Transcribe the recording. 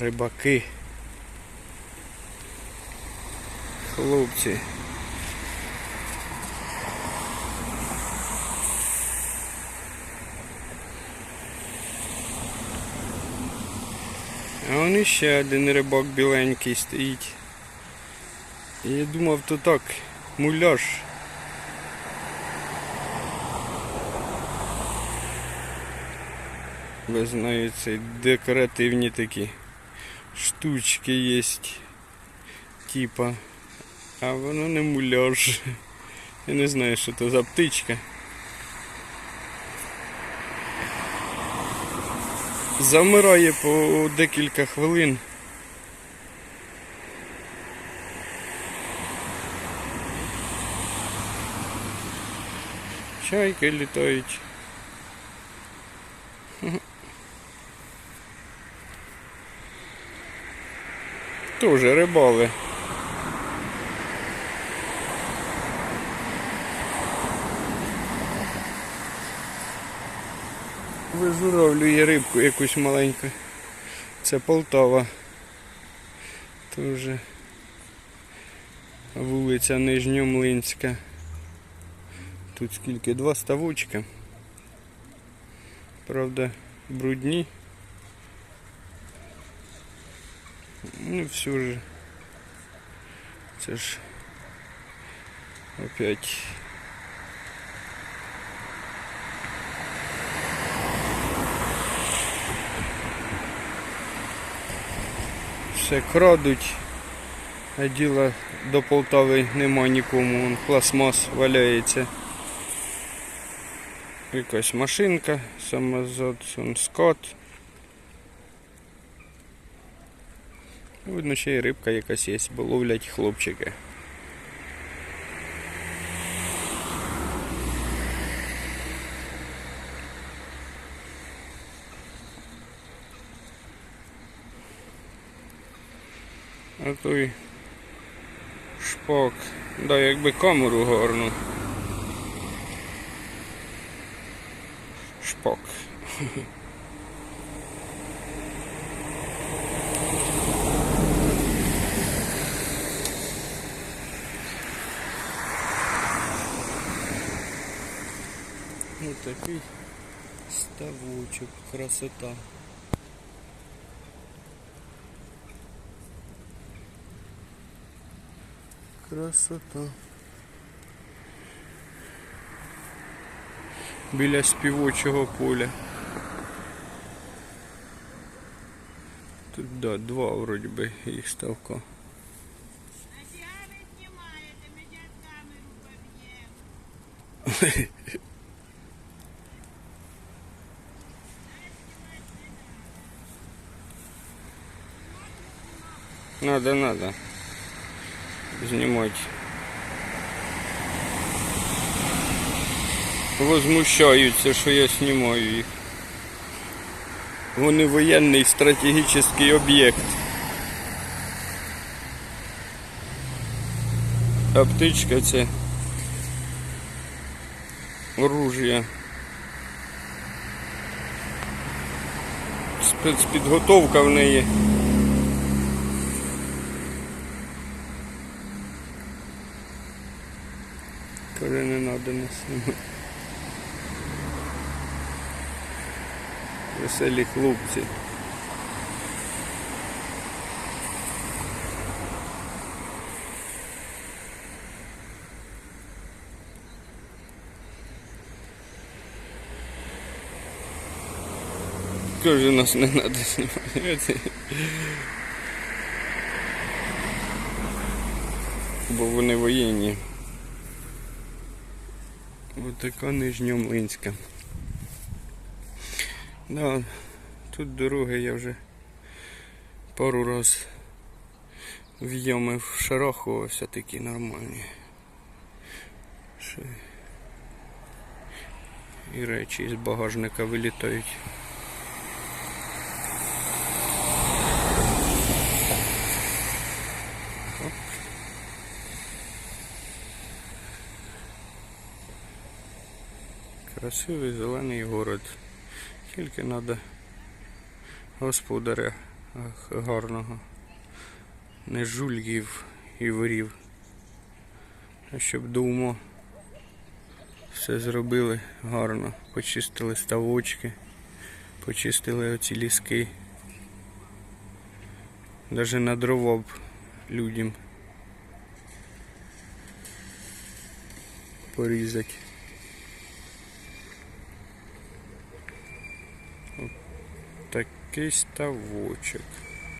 рибаки. Хлопці. А он іще один рибак біленький стоїть. Я думав, то так, муляж. Ви знаєте, декоративні такі штучки є. Типа. А воно не муляж. Я не знаю, що це за птичка. Замирає по декілька хвилин. Чайки літають. Тоже рибали. Визуровлює рибку якусь маленьку. Це Полтава. Тоже вулиця Нижньомлинська. Тут скільки? Два ставочка. Правда, брудні. Ну все же. Це ж опять. Все крадуть, а діла до Полтави нема нікому, Вон пластмас валяється. Якась машинка, самозад, он скот. Видно, ще й рибка якась є, бо ловлять хлопчики. А той шпак. Да, якби камеру гарну. Шпак. такий ставочок, красота. Красота. Біля співочого поля. Тут да, два вроді би їх ставка. Надо, надо. Знімати. Возмущаються, що я знімаю їх. Вони воєнний стратегічний об'єкт. А птичка це оружие. Спецпідготовка в неї. Не надо. Веселі хлопці. Каже, нас не треба знімати. Бо вони воєнні. Ось така Нижньомлинська. Да, тут дороги я вже пару раз в ями все такі нормальні. І речі з багажника вилітають. Красивий зелений город. Тільки треба господаря гарного. Не жульків і ворів. А щоб дома все зробили гарно. Почистили ставочки, почистили оці ліски. Даже на дрова б людям порізати. Такий ставочок.